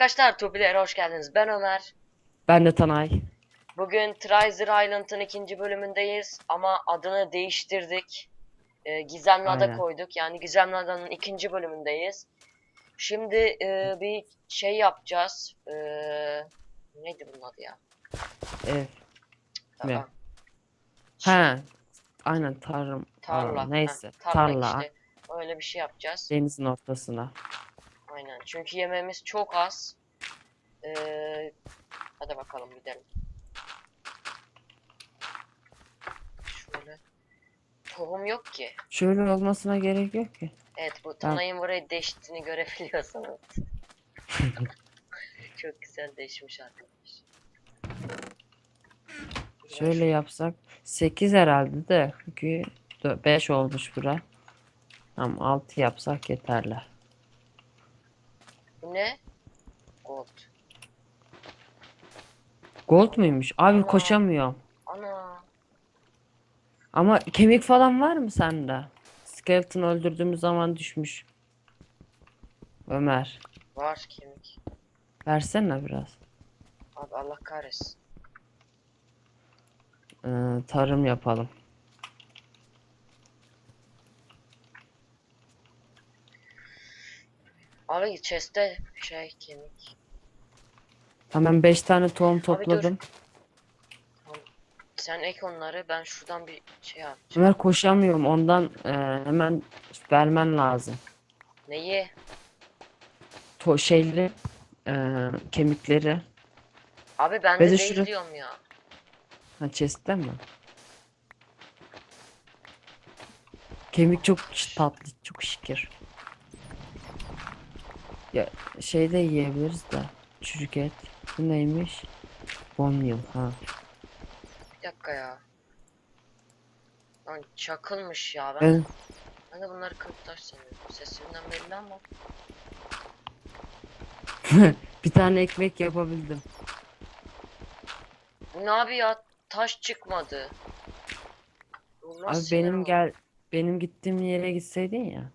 arkadaşlar, Tubilere hoş geldiniz. Ben Ömer. Ben de Tanay. Bugün Treasure Island'ın ikinci bölümündeyiz ama adını değiştirdik. Ee, Gizemli Ada koyduk. Yani Gizemli Ada'nın ikinci bölümündeyiz. Şimdi e, bir şey yapacağız. Ee, neydi bunun adı ya? Ev. Ne? Tamam. He. Aynen tarım. Tarla. Aa, neyse. Heh, tarla. işte. Öyle bir şey yapacağız. Denizin ortasına. Aynen. Çünkü yemeğimiz çok az. Ee, hadi bakalım gidelim. Şöyle. Tohum yok ki. Şöyle olmasına gerek yok ki. Evet bu Tanay'ın burayı deştiğini görebiliyorsunuz. çok güzel deşmiş arkadaş. Şöyle yapsak 8 herhalde de çünkü 5 olmuş bura. Tamam 6 yapsak yeterli. Bu ne? Gold. Gold muymuş? Abi Aa. koşamıyorum. Ana. Ama kemik falan var mı sende? Skeleton öldürdüğümüz zaman düşmüş. Ömer, Var kemik. versene biraz. Abi Allah kahretsin. Ee, tarım yapalım. Abi chest'te şey kemik. Hemen 5 tane tohum topladım. Sen ek onları ben şuradan bir şey yapacağım. Ömer koşamıyorum. Ondan e, hemen vermen lazım. Neyi? To şeyleri e, kemikleri. Abi ben de de değil şuraya- diyorum ya. Ha chest'ten mi? Kemik çok tatlı, çok şükür. Ya şey de yiyebiliriz de. Çürük et. Bu neymiş? Meal. Ha. Bir dakika ya. Lan çakılmış ya ben. Ben Ben de bunları kırık taş sanıyorum. Sesimden belli ama. bir tane ekmek yapabildim. Bu ne abi ya? Taş çıkmadı. Bu Abi nasıl benim ya? gel benim gittiğim yere gitseydin ya.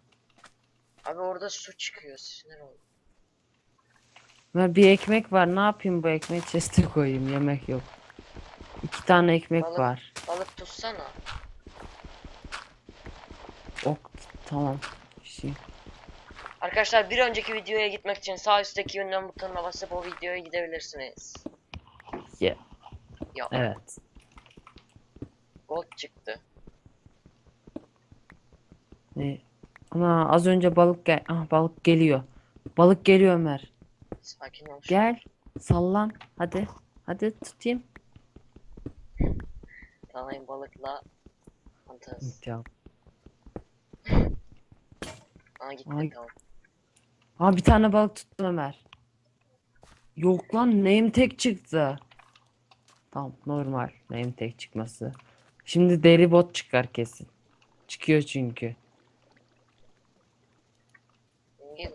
Abi orada su çıkıyor sinir oldum. Ben bir ekmek var. Ne yapayım bu ekmeği chest'e koyayım. Yemek yok. İki tane ekmek Balık. var. Balık tutsana. Ok tamam. Şey. Arkadaşlar bir önceki videoya gitmek için sağ üstteki ünlem butonuna basıp o videoya gidebilirsiniz. Yeah. Ya Evet. gold çıktı. Ne? Ana az önce balık gel. Ah balık geliyor. Balık geliyor Ömer. Sakin ol. Gel. Sallan. Hadi. Hadi tutayım. Tanayın balıkla. Fantezi. Ya. Aa gitti Ay. tamam. Ha bir tane balık tuttum Ömer. Yok lan name tek çıktı. Tamam normal name tek çıkması. Şimdi deri bot çıkar kesin. Çıkıyor çünkü.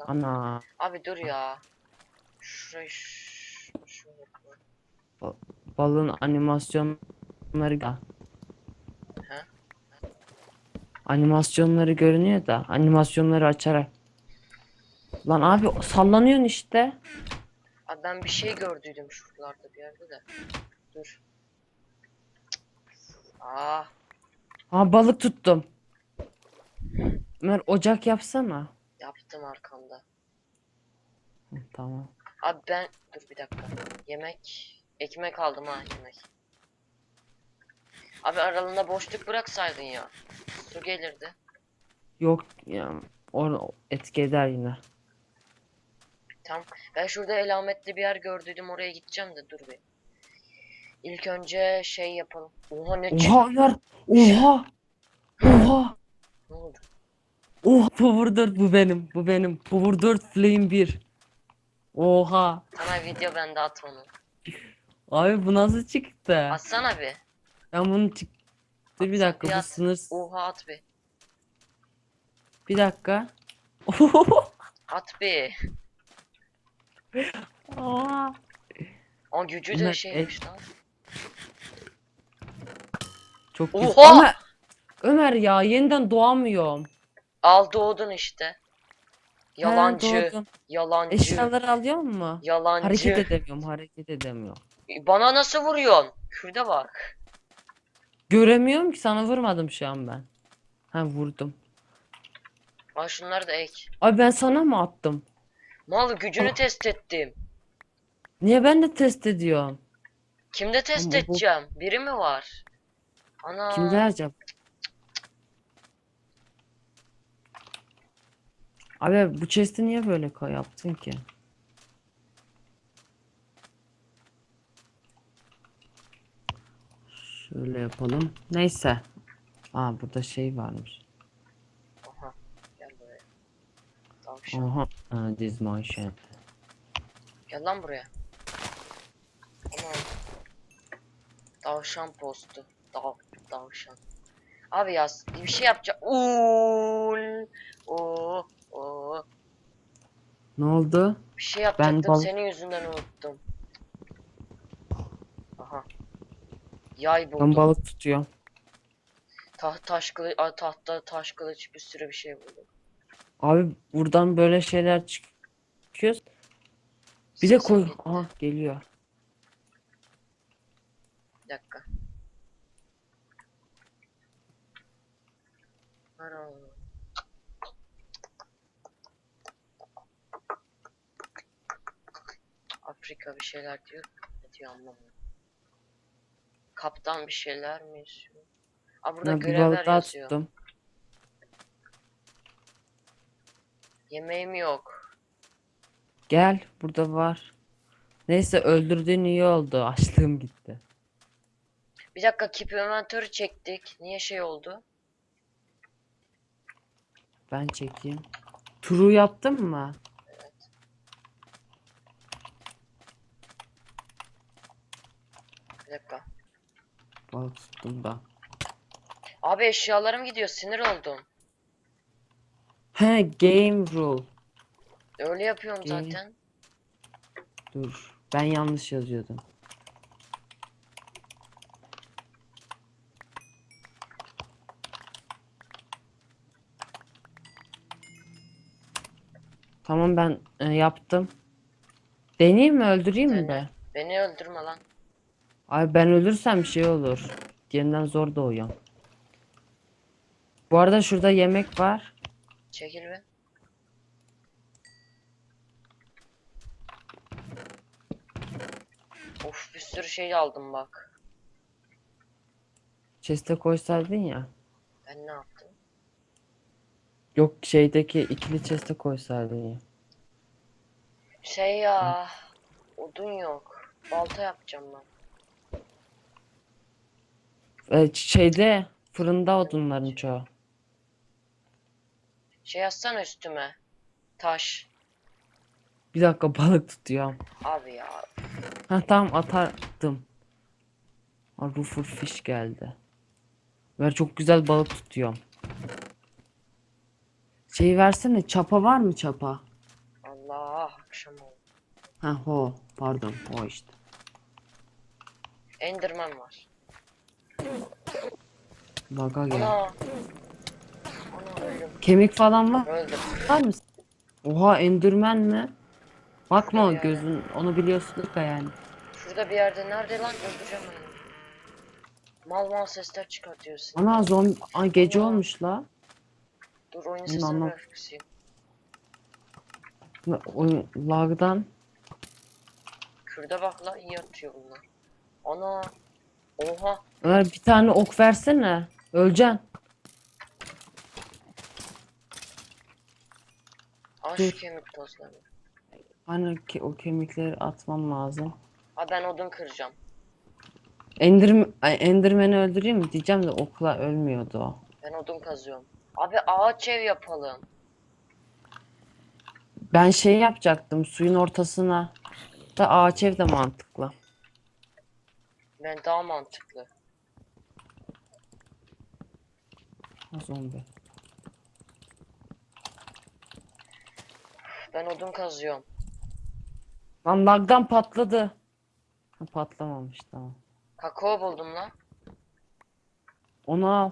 Ana. Abi dur ya. Şurayı şöyle. Balığın animasyonları da. He? Animasyonları görünüyor da animasyonları açarak. Lan abi sallanıyorsun işte. Abi ben bir şey gördüydüm şuralarda bir yerde de. Dur. Aa, Ha balık tuttum. Ömer ocak yapsana. yaptım arkamda. Tamam. Abi ben dur bir dakika. Yemek ekmek aldım ha yemek. Abi aralığında boşluk bıraksaydın ya. Su gelirdi. Yok ya o etki eder yine. Tam ben şurada elametli bir yer gördüydüm oraya gideceğim de dur bir. İlk önce şey yapalım. Oha ne? Oha Ömer. Oha. Oha. Ne oldu? Oha Power 4 bu benim. Bu benim. Power 4 Flame 1. Oha. Tamam video bende at onu. Abi bu nasıl çıktı? Atsana bir. Ben bunu çık... Dur bir dakika bir bu at. sınır. Oha at bir. Bir dakika. At bir. Oha. O gücü de Ömer, şeymiş lan. Çok güzel. Oha! Ömer, Ömer ya yeniden doğamıyorum. Al doğdun işte. Yalancı. doğru. Yalancı. Eşyaları alıyor mu? Yalancı. Hareket edemiyorum, hareket edemiyorum. Bana nasıl vuruyorsun? Şurada bak. Göremiyorum ki sana vurmadım şu an ben. Ha vurdum. Al şunları da ek. Ay ben sana mı attım? Mal gücünü Ah. test ettim. Niye ben de test ediyorum? Kimde test Ama bu- edeceğim? Biri mi var? Ana. Kimde acaba? Abi bu chest'i niye böyle yaptın ki? Şöyle yapalım. Neyse. Aa burada şey varmış. Aha. Gel buraya. Tavşan. Aha. Ha, this my shit. Gel lan buraya. Aman. Tavşan postu. Dav, tavşan. Abi ya bir şey yapacağım. Uul. Oo. Ne oldu? Bir şey yapacaktım bal- senin yüzünden unuttum. Aha. Yay Ben buldum. balık tutuyorum. Ta taş kılıç, tahta taş kılıç bir sürü bir şey buldum. Abi buradan böyle şeyler çıkıyor. Sesim koy. gitti. Aha geliyor. Bir dakika. Ana. Afrika bir şeyler diyor. Ne diyor anlamıyorum. Kaptan bir şeyler mi yazıyor? Aa burada bir görevler yazıyor. tuttum. Yemeğim yok. Gel burada var. Neyse öldürdüğün iyi oldu. Açlığım gitti. Bir dakika keep inventory çektik. Niye şey oldu? Ben çekeyim. Turu yaptın mı? Bir dakika. Balık tuttum da. Abi eşyalarım gidiyor. Sinir oldum. He game rule. Öyle yapıyorum Gel. zaten. Dur. Ben yanlış yazıyordum. Tamam ben e, yaptım. Deneyeyim mi öldüreyim mi Dene. de? Beni öldürme lan. Ay ben ölürsem bir şey olur. Yeniden zor doğuyorum. Bu arada şurada yemek var. Çekil be. Of bir sürü şey aldım bak. Chest'e koysaydın ya. Ben ne yaptım? Yok şeydeki ikili chest'e koysaydın ya. Şey ya. Odun yok. Balta yapacağım ben. E, şeyde fırında odunların çoğu. Şey yazsana üstüme. Taş. Bir dakika balık tutuyorum. Abi ya. Ha tamam atardım. Ha, Rufur fish geldi. Ver çok güzel balık tutuyorum. Şey versene çapa var mı çapa? Allah akşam oldu. Ha ho pardon o işte. Enderman var. Baga gel. Ana. Ana öldüm. Kemik falan var, Öldüm. var mı? Oha endirmen mi? Bakma Yani. gözün onu biliyorsun da yani. Şurada bir yerde nerede lan öldüreceğim onu. Mal mal sesler çıkartıyorsun. Ana zombi Aa, gece olmuş la. Dur oyun sesini anlam- biraz kısayım. Lagdan Kürde bak la iyi atıyor bunlar. Ana. Oha. Ömer bir tane ok versene. Öleceksin. Aş Dur. kemik tozları. Hani ke- o kemikleri atmam lazım. Ha ben odun kıracağım. Ender, ay, Enderman'i öldüreyim mi diyeceğim de okla ölmüyordu o. Ben odun kazıyorum. Abi ağaç ev yapalım. Ben şey yapacaktım suyun ortasına da ağaç ev de mantıklı. Ben daha mantıklı. Zombi. Ben odun kazıyorum. Lan lagdan patladı. Ha, patlamamış tamam. Kakao buldum lan. Onu al.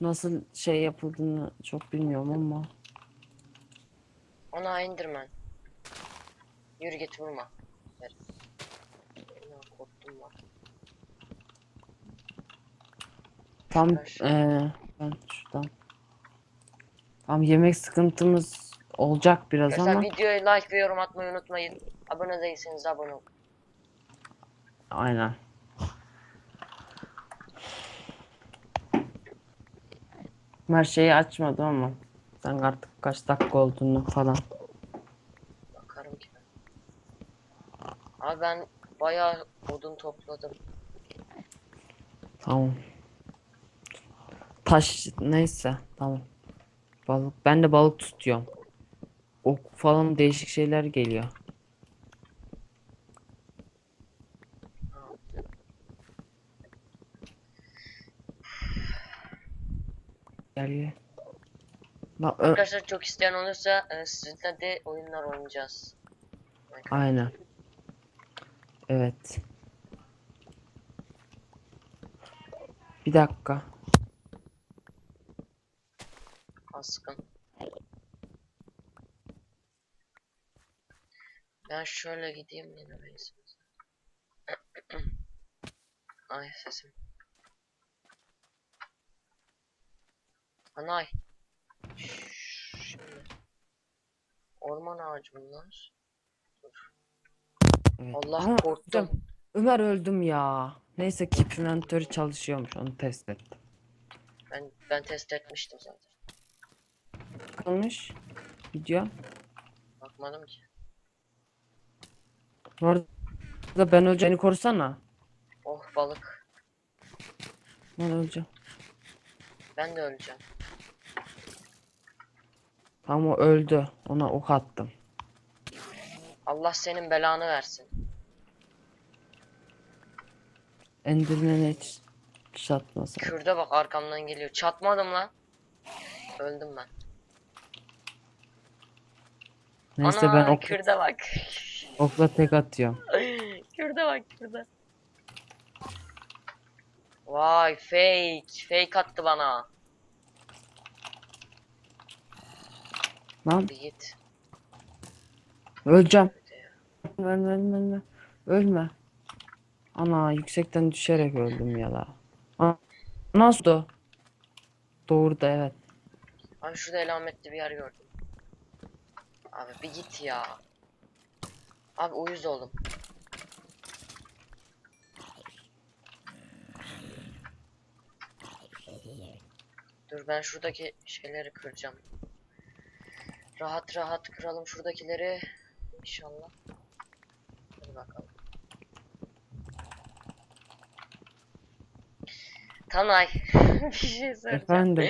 Nasıl şey yapıldığını çok bilmiyorum ama. Ana Enderman. Yürü git vurma. Ver. Korktum lan. Tam eee ben şuradan. Tam yemek sıkıntımız olacak biraz Arkadaşlar ama videoya like ve yorum atmayı unutmayın. Abone değilseniz abone olun. aynen. Her şeyi açmadım ama sen artık kaç dakika olduğunu falan. Bakarım ki ben. Abi ben bayağı odun topladım. Tamam. Taş neyse tamam. Balık ben de balık tutuyorum. Ok falan değişik şeyler geliyor. Geliyor. Bak, Arkadaşlar çok isteyen olursa e, sizinle de oyunlar oynayacağız. aynen. Evet. Bir dakika. Askın. Ben şöyle gideyim yine neyse. Ay sesim. Anay. Şimdi. Orman ağacı bunlar. Evet. Allah korktum. Ömer öldüm ya. Neyse keep inventörü çalışıyormuş onu test ettim. Ben ben test etmiştim zaten. Kalmış. Video. Bakmadım ki. Bu arada ben öleceğini korusana. Oh balık. Ben öleceğim. Ben de öleceğim. Tamam o öldü. Ona ok attım. Allah senin belanı versin. Enderman'e hiç çatmasın. Kürde bak arkamdan geliyor. Çatmadım lan. Öldüm ben. Neyse Ana ben ok, kürde bak. okla tek atıyorum. kürde bak kürde. Vay fake. Fake attı bana. Lan Bir git. öleceğim. Ölme ölme ölme. Ölme. Ana yüksekten düşerek öldüm ya da. Nasıl? Doğru da evet. Abi şurada elametli bir yer gördüm. Abi bir git ya. Abi uyuz oldum. Dur ben şuradaki şeyleri kıracağım. Rahat rahat kıralım şuradakileri. İnşallah. Hadi bakalım. Tanay. bir şey soracağım. Efendim.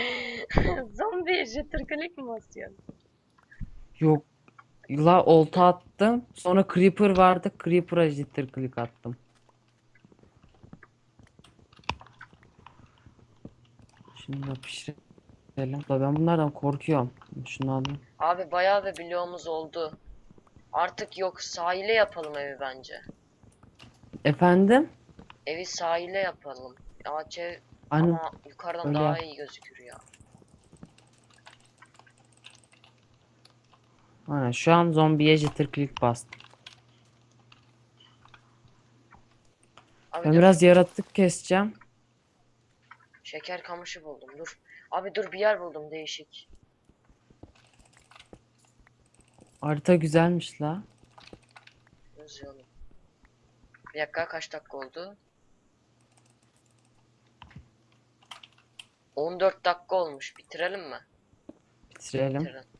Zombi jitter click mi basıyorsun? Yok. La olta attım. Sonra creeper vardı. Creeper'a jitter click attım. Şimdi pişirelim. Ben bunlardan korkuyorum. Şunu alayım. Abi bayağı bir bloğumuz oldu. Artık yok sahile yapalım evi bence. Efendim? Evi sahile yapalım. Ağaç ev Aynen. ama yukarıdan öyle daha yap. iyi gözükür ya. Aynen. Şu an zombiye jitter click bastım. Abi Ben dur, biraz yaratık keseceğim. şeker kamışı buldum dur. Abi dur bir yer buldum değişik. Harita güzelmiş la. Yazıyorum. Bir dakika kaç dakika oldu? 14 dakika olmuş. Bitirelim mi? Bitirelim. Bitirelim.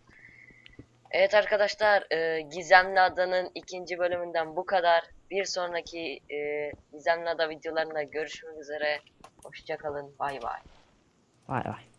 Evet arkadaşlar, e, Gizemli Ada'nın ikinci bölümünden bu kadar. Bir sonraki e, Gizemli Ada videolarında görüşmek üzere. Hoşçakalın. Bay bay. Vay vay.